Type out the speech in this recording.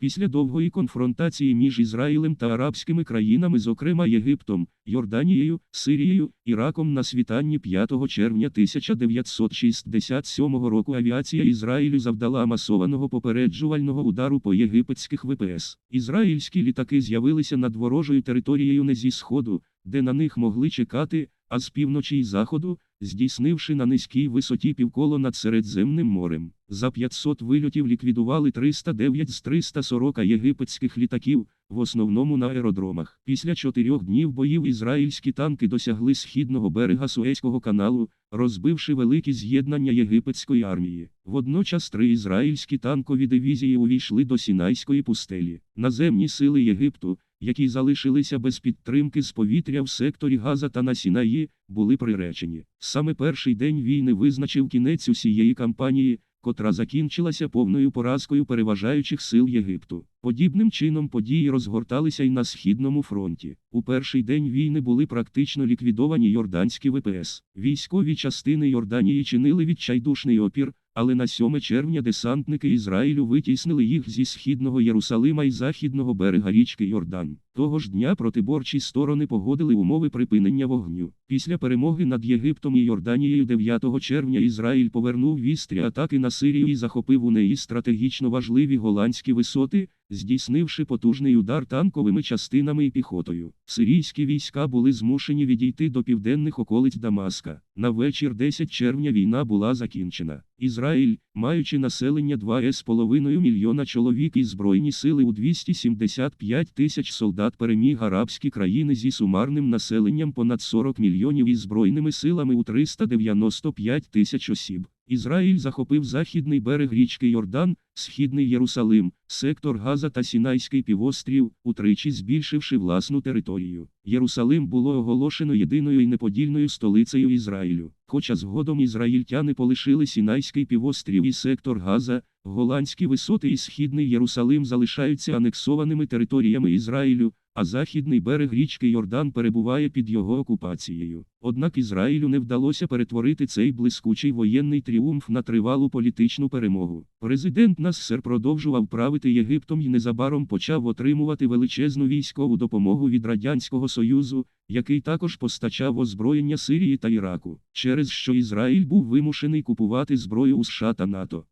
Після довгої конфронтації між Ізраїлем та арабськими країнами, зокрема Єгиптом, Йорданією, Сирією, Іраком на світанні 5 червня 1967 року авіація Ізраїлю завдала масованого попереджувального удару по єгипетських ВПС. Ізраїльські літаки з'явилися над ворожою територією не зі сходу, де на них могли чекати, а з півночі й заходу, здійснивши на низькій висоті півколо над Середземним морем. За 500 вильотів ліквідували 309 з 340 єгипетських літаків, в основному на аеродромах. Після чотирьох днів боїв ізраїльські танки досягли східного берега Суезького каналу, розбивши великі з'єднання єгипетської армії. Водночас три ізраїльські танкові дивізії увійшли до Сінайської пустелі. Наземні сили Єгипту, які залишилися без підтримки з повітря в секторі Газа та на Сінаї, були приречені. Саме перший день війни визначив кінець усієї кампанії, котра закінчилася повною поразкою переважаючих сил Єгипту. Подібним чином події розгорталися й на Східному фронті. У перший день війни були практично ліквідовані йорданські ВПС. Військові частини Йорданії чинили відчайдушний опір, але на 7 червня десантники Ізраїлю витіснили їх зі східного Єрусалима і західного берега річки Йордан. Того ж дня протиборчі сторони погодили умови припинення вогню. Після перемоги над Єгиптом і Йорданією 9 червня Ізраїль повернув вістрі атаки на Сирію і захопив у неї стратегічно важливі голландські висоти, здійснивши потужний удар танковими частинами і піхотою. Сирійські війська були змушені відійти до південних околиць Дамаска. На вечір 10 червня війна була закінчена. Ізраїль, маючи населення 2,5 мільйона чоловік і збройні сили у 275 тисяч солдат переміг арабські країни зі сумарним населенням понад 40 мільйонів і збройними силами у 395 тисяч осіб. Ізраїль захопив західний берег річки Йордан, східний Єрусалим, сектор Газа та Сінайський півострів, утричі збільшивши власну територію. Єрусалим було оголошено єдиною і неподільною столицею Ізраїлю. Хоча згодом ізраїльтяни полишили Сінайський півострів і сектор Газа, голландські висоти і східний Єрусалим залишаються анексованими територіями Ізраїлю, а західний берег річки Йордан перебуває під його окупацією. Однак Ізраїлю не вдалося перетворити цей блискучий воєнний тріумф на тривалу політичну перемогу. Президент Нассер продовжував правити Єгиптом і незабаром почав отримувати величезну військову допомогу від Радянського Союзу, який також постачав озброєння Сирії та Іраку, через що Ізраїль був вимушений купувати зброю у США та НАТО.